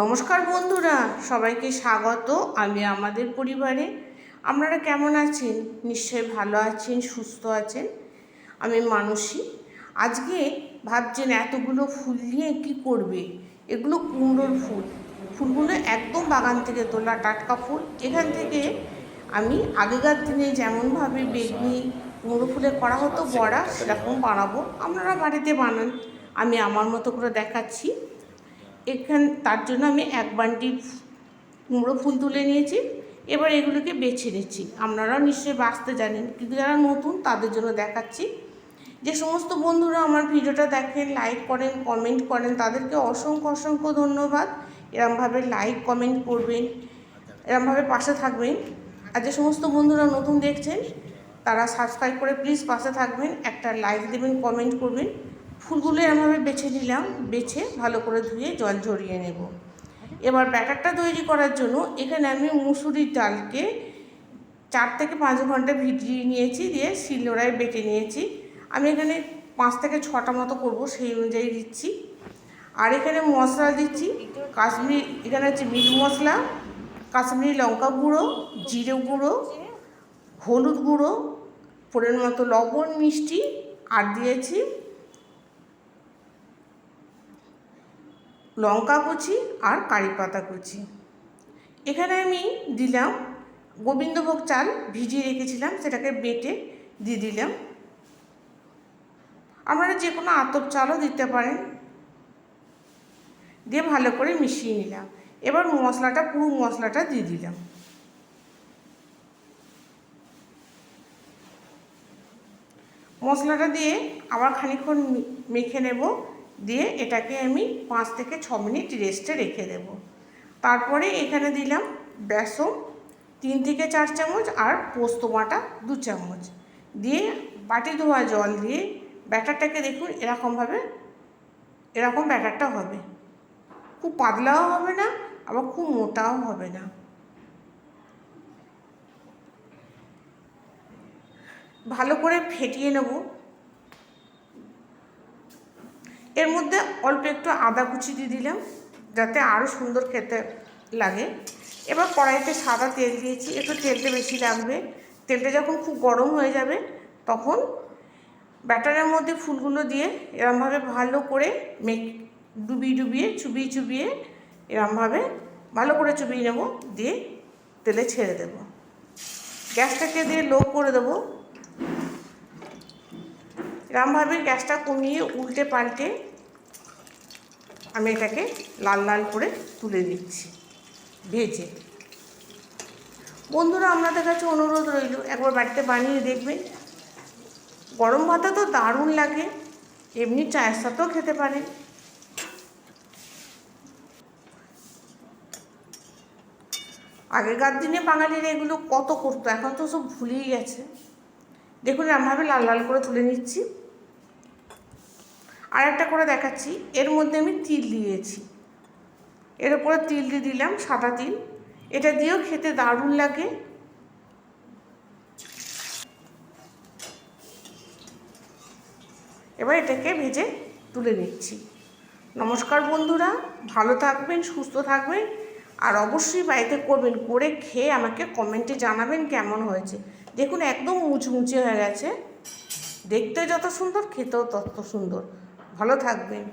নমস্কার বন্ধুরা, সবাইকে স্বাগত আমি আমাদের পরিবারে। আপনারা কেমন আছেন? নিশ্চয়ই ভালো আছেন, সুস্থ আছেন? আমি মানসী। আজকে ভাবছেন এতগুলো ফুল নিয়ে কী করবে? এগুলো কুমড়োর ফুল। ফুলগুলো একদম বাগান থেকে তোলা টাটকা ফুল। এখান থেকে আমি আগেকার দিনে যেমনভাবে বেগনি, কুমড়ো ফুলে করা হতো, বড়া, সেরকম বানাবো। আপনারা বাড়িতে বানান। আমি আমার মতো করে দেখাচ্ছি। এখান, তার জন্য আমি এক বান্ডি কুমড়ো ফুল তুলে নিয়েছি। এবার এগুলোকে বেছে নিচ্ছি। আপনারাও নিশ্চয়ই বাঁচতে জানেন, কিন্তু যারা নতুন তাদের জন্য দেখাচ্ছি। যে সমস্ত বন্ধুরা আমার ভিডিওটা দেখেন লাইক করেন কমেন্ট করেন, তাদেরকে অসংখ্য অসংখ্য ধন্যবাদ। এরমভাবে লাইক কমেন্ট করবেন, এরমভাবে পাশে থাকবেন। আর যে সমস্ত বন্ধুরা নতুন দেখছেন, তারা সাবস্ক্রাইব করে প্লিজ পাশে থাকবেন, একটা লাইক দেবেন কমেন্ট করবেন। ফুলগুলো এরমভাবে বেছে নিলাম, বেছে ভালো করে ধুয়ে জল ঝরিয়ে নেব। এবার ব্যাটারটা তৈরি করার জন্য এখানে আমি মুসুরির ডালকে চার থেকে পাঁচ ঘণ্টা ভিজিয়ে নিয়েছি, দিয়ে শিলনোড়ায় বেটে নিয়েছি। আমি এখানে পাঁচ থেকে ছটা মতো করব, সেই অনুযায়ী দিচ্ছি। আর এখানে মশলা দিচ্ছি, কাশ্মীরি, এখানে হচ্ছে মিট মশলা, কাশ্মীরি লঙ্কা গুঁড়ো, জিরে গুঁড়ো, হলুদ গুঁড়ো পরের মতো লবণ, মিষ্টি, আর দিয়েছি লঙ্কা কুচি আর কারি পাতা কুচি। এখানে আমি দিলাম গোবিন্দভোগ চাল ভিজিয়ে রেখেছিলাম, সেটাকে বেটে দিয়ে দিলাম। আপনারা যে কোনো আতপ চালও দিতে পারেন। দিয়ে ভালো করে মিশিয়ে নিলাম। এবার মশলাটা, পুরো মশলাটা দিয়ে দিলাম। মশলাটা দিয়ে আবার খানিকক্ষণ মেখে নেব। দিয়ে এটাকে আমি পাঁচ থেকে ছ মিনিট রেস্টে রেখে দেব। তারপরে এখানে দিলাম বেসন, তিন থেকে চার চামচ আর পোস্ত বাটা দু চামচ। দিয়ে বাটি ধোয়া জল দিয়ে ব্যাটারটাকে দেখুন এরকমভাবে, এরকম ব্যাটারটা হবে। খুব পাতলাও হবে না, আবার খুব মোটাও হবে না। ভালো করে ফেটিয়ে নেব। এর মধ্যে অল্প একটু আদা কুচি দিয়ে দিলাম, যাতে আরও সুন্দর খেতে লাগে। এবার কড়াইতে সাদা তেল দিয়েছি, একটু তেলটা বেশি লাগবে। তেলটা যখন খুব গরম হয়ে যাবে, তখন ব্যাটারের মধ্যে ফুলগুলো দিয়ে এরমভাবে ভালো করে মেক, ডুবিয়ে ডুবিয়ে, চুবিয়ে চুবিয়ে এরমভাবে ভালো করে চুবিয়ে নেব, দিয়ে তেলে ছেড়ে দেব। গ্যাসটাকে দিয়ে লো করে দেবো। এরমভাবে গ্যাসটা কমিয়ে উল্টে পাল্টে আমি এটাকে লাল লাল করে তুলে দিচ্ছি ভেজে। বন্ধুরা, আপনাদের কাছে অনুরোধ রইল, একবার বাড়িতে বানিয়ে দেখবেন। গরম ভাতা তো দারুণ লাগে, এমনি চায়ের সাথেও খেতে পারেন। আগেকার দিনে বাঙালিরা এগুলো কত করতো, এখন তো সব ভুলেই গেছে। দেখুন এমনভাবে লাল লাল করে তুলে নিচ্ছি। আর একটা করে দেখাচ্ছি। এর মধ্যে আমি তিল দিয়েছি। এর উপরে তিল দিয়ে দিলাম সাদা তিল। এটা দিয়েও খেতে দারুণ লাগে। এবার এটাকে ভেজে তুলে নিচ্ছি। নমস্কার বন্ধুরা, ভালো থাকবেন, সুস্থ থাকবেন আর অবশ্যই বাড়িতে করবেন, করে খেয়ে আমাকে কমেন্টে জানাবেন কেমন হয়েছে। দেখুন, একদম মুচমুচে হয়ে গেছে। দেখতে যত সুন্দর, খেতেও তত সুন্দর। ভালো থাকবেন।